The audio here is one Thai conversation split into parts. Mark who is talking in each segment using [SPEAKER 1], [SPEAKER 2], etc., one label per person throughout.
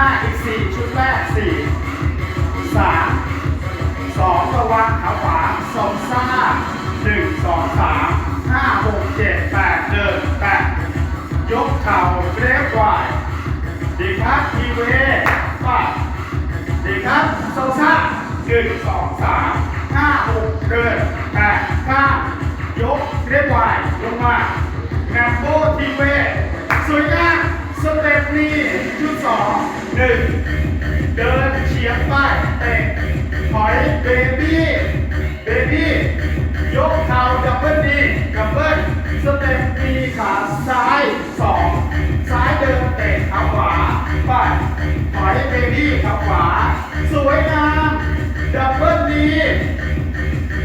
[SPEAKER 1] ห้าอีกสี่ชุดแรกสี่สามสองระวังขาขวาสองซ่าหนึ่งสองสามห้าหกเจ็ดแปดเดินแปดยกเข่าเรฟไหวดีครับทีเวไปดีครับโซซ่าหนึ่งสองสามห้าหกเดินแปดข้ายกเรฟไหวลงมาแคมโบทีเวสวยงามสเต็ปนี้ชุดสอง หนึ่งเดินเฉียงไปเตะถอยเบบี้เบบี้ยกเข่าดับเบิลดีดับเบิลสเต็ปมีขาซ้ายสองซ้ายเดินเตะขาขวาไปถอยเบบี้ขาขวา สวยงามดับเบิลดี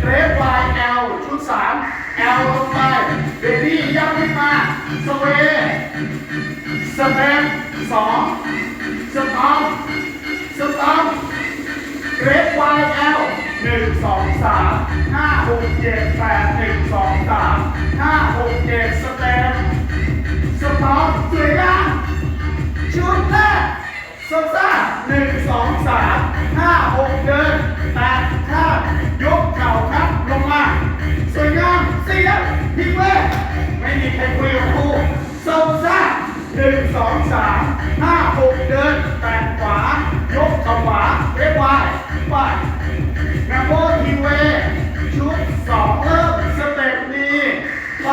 [SPEAKER 1] เรฟไลแอลชุดสามแอลลงไปเบบี้ยับขึ้นมาสเวสเต็ปสอง สตอมสต็อปเกรด YL หนึ่งสองสามห้าหกเจ็ดแปดหนึ่งสองสามห้าหกเจ็ดสเต็มสต็อปสวยงามชุดแรกสซ่าหนึ่งสองสามห้าหกเดินแปด สองสามห้าหกเดินแปดขวายกขาขวาเรียกว่าไปแมมโบทีเวชุดสองเริ่มสเต็ปนี้ไป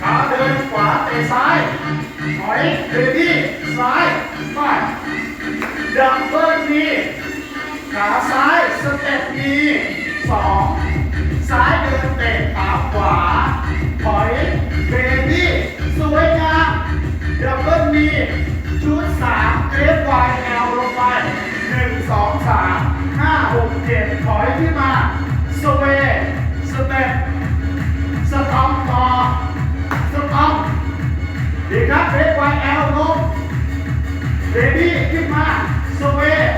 [SPEAKER 1] ขาเดินขวาเตะซ้ายถอยเบบี้ซ้ายไปดับเบิลนี้ขาซ้ายสเต็ปนี้สองซ้ายเดินเตะขาขวาถอย เจ็ดถอยขึ้นมาสเวย์สเต็ปสต็อปต่อสต็อปดีครับเกรฟวายแอลลงเบบี้ขึ้นมาสเวย์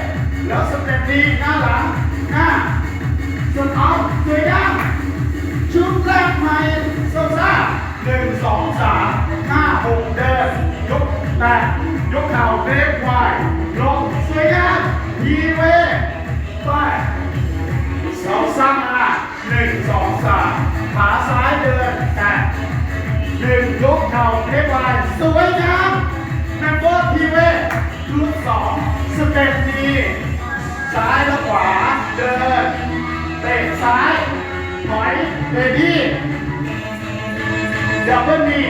[SPEAKER 1] แล้วสเต็ปดีหน้าหลังหน้าส่วนเอาสวยงามชุดแรกใหม่โซซ่าหนึ่งสองสามห้าหกเดินยกแตะยกเข่าเบรก สวยงามแมมโบทีเวชุดสองสเต็ปดี ซ้ายและขวา เดิน เตะซ้าย ถอยเบบี้ดับเบิลนี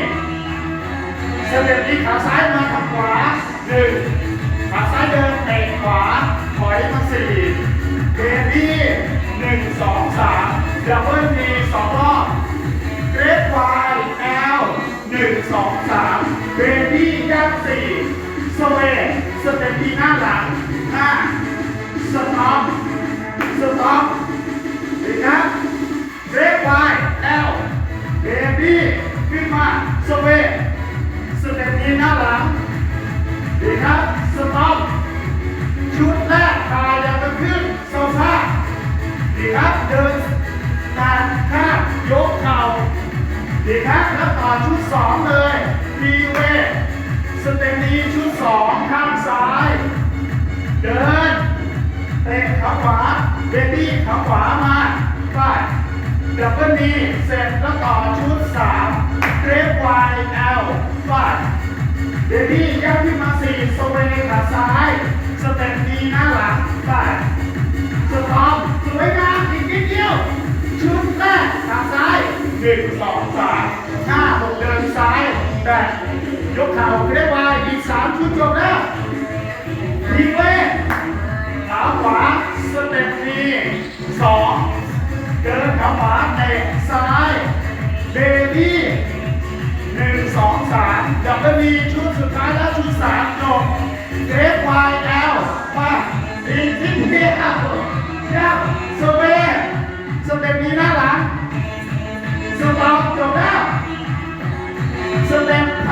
[SPEAKER 1] สเต็ปดีขาซ้ายมาทางขวาหนึ่งขาซ้ายเดินเตะขวา ถอยมาสี่เบบี้หนึ่งสองสามดับเบิล ทสเต็ปที่หน้าหลังห้าสต็อปสต็อปดีครับเบรดวายแอลเบบี้ขึ้นมาสเวสเต็ปที่หน้าหลังดีครับสต็อป ขาขวามาไปดับเบิลนีเสร็จแล้วต่อชุดสามเกรฟวายแอลไปเบบี้ย่างขึ้นมาสี่สเวย์ขาซ้าย สเต็ปนี้หน้าหลังไปสตอมสวยงามอีกนิดเดียวชุดแรกทาซ้ายหนึ่งสองสามห้าหกเดินซ้ายแปดยกเข่าเรียกว่าอีกสามชุดจบแล้วทีเว้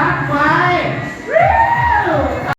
[SPEAKER 1] สต็